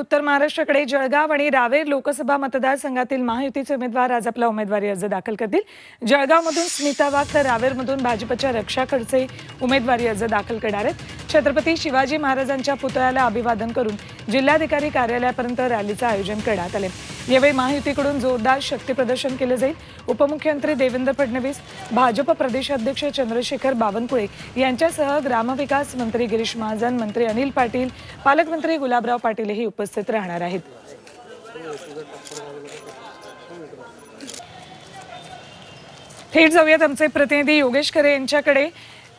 उत्तर महाराष्ट्राकडे जळगाव आणि रावेर लोकसभा मतदारसंघातील महायुतीचे उमेदवार आज आपला उमेदवारी अर्ज दाखल करतील. जळगावमधून स्मिता वाघ तर रावेरमधून भाजपच्या रक्षा खडसे उमेदवारी अर्ज दाखल करणार आहेत. छत्रपती शिवाजी महाराजांच्या पुतळ्याला अभिवादन करून जिल्हाधिकारी कार्यालयापर्यंत रॅलीचं आयोजन करण्यात आले यावेळी महायुतीकडून जोरदार शक्तीप्रदर्शन केलं जाईल. उपमुख्यमंत्री देवेंद्र फडणवीस भाजप प्रदेशाध्यक्ष चंद्रशेखर बावनकुळे यांच्यासह ग्रामविकास मंत्री गिरीश महाजन मंत्री अनिल पाटील पालकमंत्री गुलाबराव पाटीलही उपस्थित राहणार आहेत. थेट जाऊयात आमचे प्रतिनिधी योगेश खरे यांच्याकडे.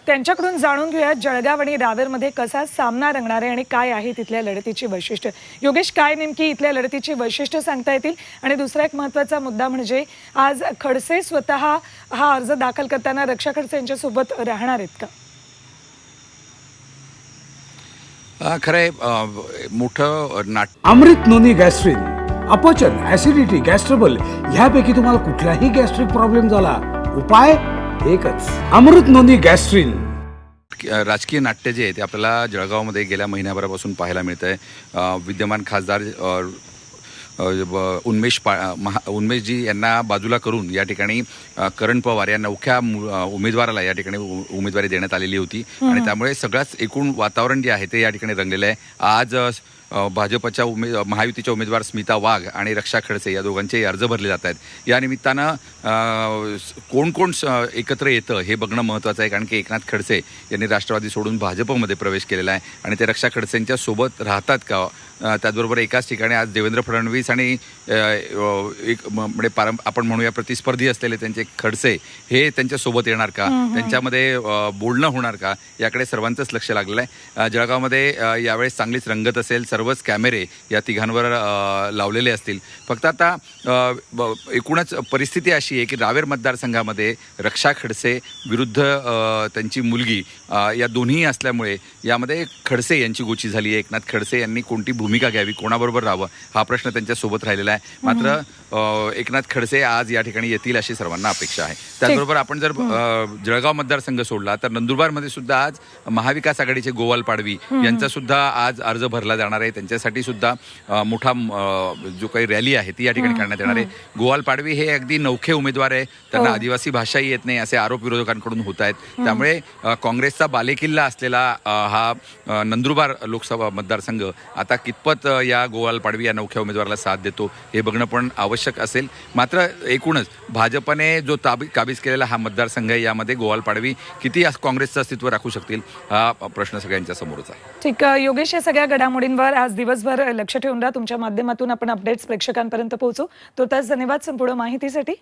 त्यांच्याकडून जाणून घेऊयात जळगाव आणि रावेरमध्ये कसा सामना रंगणार आहे आणि काय आहे तिथल्या लढतीची वैशिष्ट्य. योगेश काय नेमकी इथल्या लढतीची वैशिष्ट्य सांगता येतील? आणि दुसरा एक महत्त्वाचा मुद्दा म्हणजे आज खडसे स्वतः हा अर्ज दाखल करताना रक्षा खडसे यांच्यासोबत राहणार आहेत का? अ, खरं आहे अ, मोठं नाट अमृत नोनी गॅस्ट्रिन अपचन ऍसिडिटी गॅस्ट्रबल ह्यापैकी तुम्हाला कुठलाही गॅस्ट्रिक प्रॉब्लेम झाला उपाय? एकच. Amrut noni gastrin. राजकीय नाट्य जे आहे ते आपल्याला जळगावमध्ये गेल्या महिन्याभरापासून पाहायला मिळत आहे विद्यमान खासदार उन्मेष पा महा उन्मेषजी यांना बाजूला करून या ठिकाणी करण पवार या नवख्या उमेदवाराला या ठिकाणी उमेदवारी देण्यात आलेली होती. आणि त्यामुळे सगळ्याच एकूण वातावरण जे आहे ते या ठिकाणी रंगलेलं आहे. आज भाजपच्या उमे महायुतीच्या उमेदवार स्मिता वाघ आणि रक्षा खडसे या दोघांचे अर्ज भरले जात आहेत. या निमित्तानं कोण कोण एकत्र येतं हे बघणं महत्त्वाचं आहे कारण की एकनाथ खडसे यांनी राष्ट्रवादी सोडून भाजपमध्ये प्रवेश केलेला आहे आणि ते रक्षा खडसेंच्या सोबत राहतात का? त्याचबरोबर एकाच ठिकाणी आज देवेंद्र फडणवीस आणि एक म्हणजे पारं आपण म्हणूया प्रतिस्पर्धी असलेले त्यांचे खडसे हे त्यांच्यासोबत येणार का? त्यांच्यामध्ये बोलणं होणार का? याकडे सर्वांचंच लक्ष लागलेलं आहे. जळगावमध्ये यावेळेस चांगलीच रंगत असेल सर्वच कॅमेरे या तिघांवर लावलेले असतील. फक्त आता एकूणच परिस्थिती अशी आहे की रावेर मतदारसंघामध्ये रक्षा खडसे विरुद्ध त्यांची मुलगी या दोन्ही असल्यामुळे यामध्ये खडसे यांची गोची झाली आहे. एकनाथ खडसे यांनी कोणती भूमिका घ्यावी कोणाबरोबर राहावं हा प्रश्न त्यांच्यासोबत राहिलेला आहे. मात्र एकनाथ खडसे आज या ठिकाणी येतील अशी सर्वांना अपेक्षा आहे. त्याचबरोबर आपण जर जळगाव मतदारसंघ सोडला तर नंदुरबारमध्ये सुद्धा आज महाविकास आघाडीचे गोवाल पाडवी यांचा सुद्धा आज अर्ज भरला जाणार आहे. त्यांच्यासाठी सुद्धा मोठा जो काही रॅली आहे ती या ठिकाणी काढण्यात येणार आहे. गोवाल पाडवी हे अगदी नौखे उमेदवार आहे. त्यांना आदिवासी भाषाही येत नाही असे आरोप विरोधकांकडून होत आहेत. त्यामुळे काँग्रेसचा बालेकिल्ला असलेला हा नंदुरबार लोकसभा मतदारसंघ आता कितपत या गोवाल पाडवी या नौख्या उमेदवाराला साथ देतो हे बघणं पण आवश्यक असेल. मात्र एकूणच भाजपने जो ताबी काबीज केलेला हा मतदारसंघ आहे यामध्ये गोवाल पाडवी किती काँग्रेसचं अस्तित्व राखू शकतील हा प्रश्न सगळ्यांच्या समोरच आहे. ठीक आहे, योगेश या सगळ्या घडामोडींवर आज दिवसभर लक्ष ठेवून राहा. तुमच्या माध्यमातून आपण अपडेट्स प्रेक्षकांपर्यंत पोहोचू. तो धन्यवाद संपूर्ण माहितीसाठी.